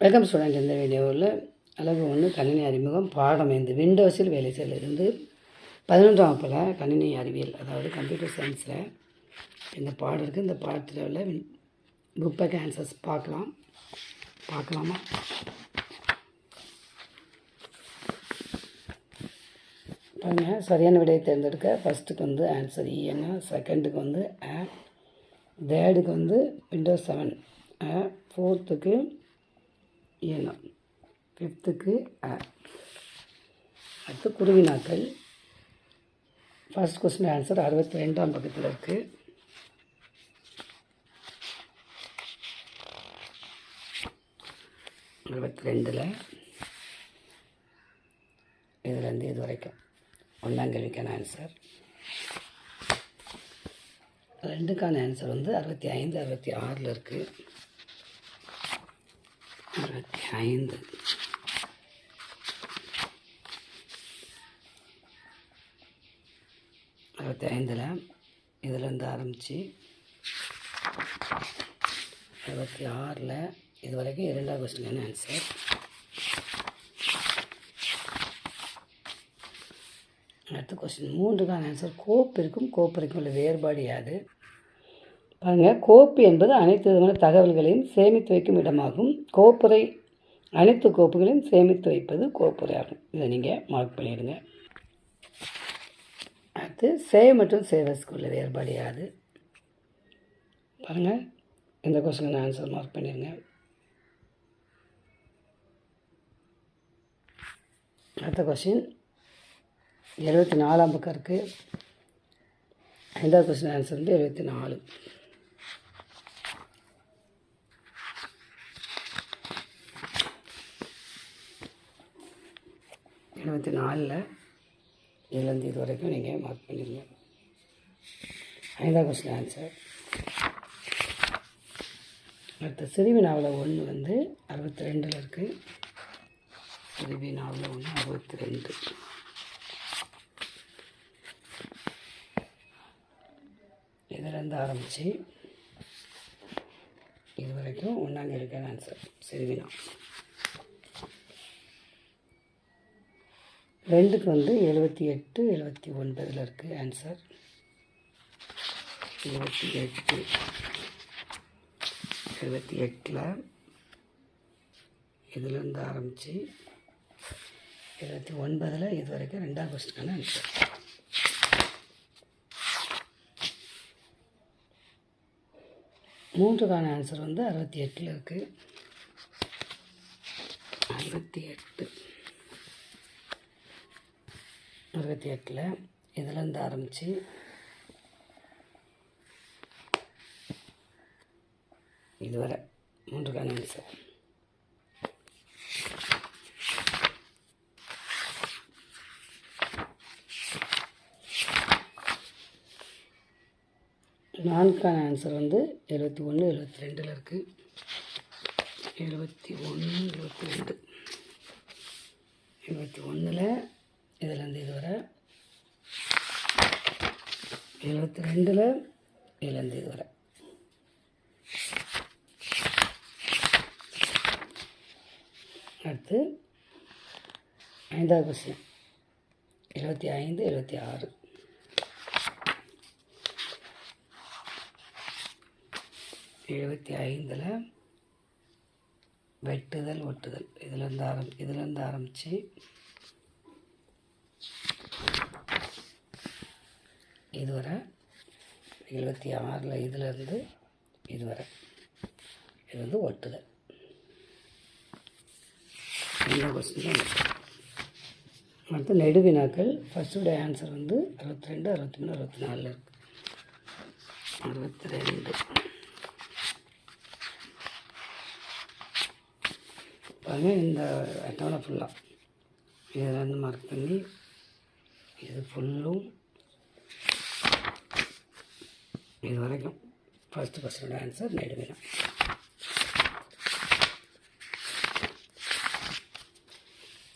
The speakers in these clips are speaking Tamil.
வெல்கம் ஸ்டூடெண்ட் இந்த வீடியோவில் அழகு ஒன்று கணினி அறிமுகம் பாடம் இந்த விண்டோஸில் வேலை செய்யல இருந்து பதினொன்றாம் வகுப்பில் கணினி அறிவியல் அதாவது கம்ப்யூட்டர் சயின்ஸில் இந்த பாடம் இருக்குது இந்த பாடத்தில் உள்ள புக் ஆன்சர்ஸ் பார்க்கலாம். பார்க்கலாமா? பாருங்க சரியான விடையை தேர்ந்தெடுக்க ஃபஸ்ட்டுக்கு வந்து ஆன்சர் இஎன்னா செகண்டுக்கு வந்து ஆ தேர்டுக்கு வந்து விண்டோஸ் செவன் ஃபோர்த்துக்கு ஏலம் ஃபிஃப்த்துக்கு அ அடுத்து குருவினாக்கள். ஃபர்ஸ்ட் கொஸ்டின் ஆன்சர் அறுபத்தி ரெண்டாம் பக்கத்தில் இருக்குது அறுபத்தி ரெண்டில் இதுலேருந்து இது வரைக்கும் ஒன்றாம் கேள்விக்கான ஆன்சர் ரெண்டுக்கான ஆன்சர் வந்து அறுபத்தி ஐந்து அறுபத்தி ஆறில் இருக்குது அறுபத்தி ஐந்து அறுபத்தி ஐந்தில் இதுலேருந்து ஆரம்பித்து அறுபத்தி ஆறில் இது வரைக்கும் இரண்டாவது கொஸ்டின் ஆன்சர் அடுத்த கொஸ்டின் மூன்றுக்கான ஆன்சர் கோப்பிற்கும் கோப்பருக்கும் உள்ள வேறுபாடு யாது? பாருங்கள் கோப்பு என்பது அனைத்து விதமான தகவல்களையும் சேமித்து வைக்கும் இடமாகும். கோப்புரை அனைத்து கோப்புகளையும் சேமித்து வைப்பது கோப்புரை ஆகும் இதை நீங்கள் மார்க் பண்ணிடுங்க. அடுத்து சேவ் மற்றும் சேவஸ்க்கு உள்ள வேறுபாடு யாது? பாருங்கள் இந்த கொஸ்டினுக்கு ஆன்சர் மார்க் பண்ணிடுங்க. அடுத்த கொஸ்டின் எழுபத்தி நாலாம் பக்கம் இருக்குது ஐந்தாவது கொஸ்டின் ஆன்சர் வந்து எழுபத்தி நாலு. எழுபத்தி நாலில் இதுலேருந்து இது வரைக்கும் நீங்கள் மார்க் பண்ணிடுங்க ஐந்தாவது கொஸ்டின் ஆன்சர் அடுத்த சிறுவி நாவலை ஒன்று வந்து அறுபத்தி ரெண்டில் இருக்குது சிறுவி நாவலை ஒன்று அறுபத்தி ரெண்டு இதிலேருந்து ஆரம்பித்து இது வரைக்கும் ஒன்றாங்க இருக்கான ஆன்சர் சிறுவினா. ரெண்டுக்கு வந்து எழுபத்தி எட்டு எழுபத்தி ஒன்பதில் இருக்குது ஆன்சர் எழுபத்தி எட்டு எழுபத்தி எட்டில் இதுலேருந்து ஆரம்பித்து எழுபத்தி ஒன்பதில் இது வரைக்கும் ரெண்டாவது கொஸ்டினான ஆன்சர் மூன்றுக்கான ஆன்சர் வந்து அறுபத்தி எட்டில் இருக்குது அறுபத்தி எட்டு. இருபத்தி எட்டில் இதுலேருந்து ஆரம்பித்து இதுவரை மூன்று மூன்றுக்கான ஆன்சர் நான்கான ஆன்சர் வந்து எழுபத்தி ஒன்று எழுபத்தி ரெண்டில் இருக்குது எழுபத்தி ஒன்று எழுபத்தி ரெண்டு. எழுபத்தி ஒன்றில் இதுலேருந்து இது வரை. எழுபத்தி ரெண்டில் இதுலேருந்து இது வரை. அடுத்து ஐந்தாவது கொஸ்டின் எழுபத்தி ஐந்து எழுபத்தி ஆறு எழுபத்தி ஐந்தில் வெட்டுதல் ஒட்டுதல். இதுலேருந்து ஆரம் இதுலேருந்து ஆரம்பித்து இதுவரை எழுபத்தி ஆறில் இதுலேருந்து இதுவரை. இது வந்து ஒட்டுதல். இந்த கொஸ்டின் தான் அடுத்து நெடுவினாக்கள். ஃபஸ்ட்டுடைய ஆன்சர் வந்து அறுபத்தி ரெண்டு அறுபத்தி மூணு அறுபத்தி நாலில் இருக்குது அறுபத்தி ரெண்டு. பாருங்க இந்த அட்டவணை ஃபுல்லாக இதில் வந்து மார்க் பண்ணி இது ஃபுல்லும் இது வரைக்கும் ஃபஸ்ட்டு கொஸ்டினோட ஆன்சர் நெடுவினா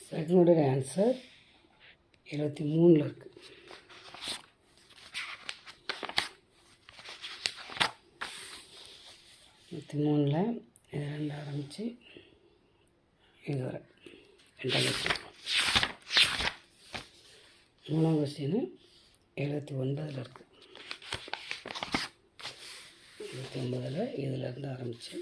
செகண்டோட ஆன்சர் எழுபத்தி மூணில் இருக்குது இருபத்தி மூணில் இது ரெண்டு ஆரம்பித்து இது வர. ரெண்டாம் கொஸ்டின் மூணாம் கொஸ்டின் எழுபத்தி ஒன்பதில் இருக்குது இருபத்தி ஒன்பதில் இதிலேருந்து ஆரம்பித்து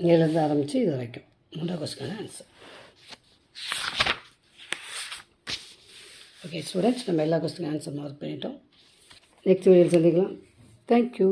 இங்கேருந்து ஆரம்பித்து இது வரைக்கும். மூன்றாம் கொஸ்டினான ஆன்சர் ஓகே ஸ்டூடெண்ட்ஸ் நம்ம எல்லா கொஸ்டினும் ஆன்சர் மார்க் பண்ணிட்டோம். நெக்ஸ்ட் வீடியோவில் சந்திக்கலாம். Thank you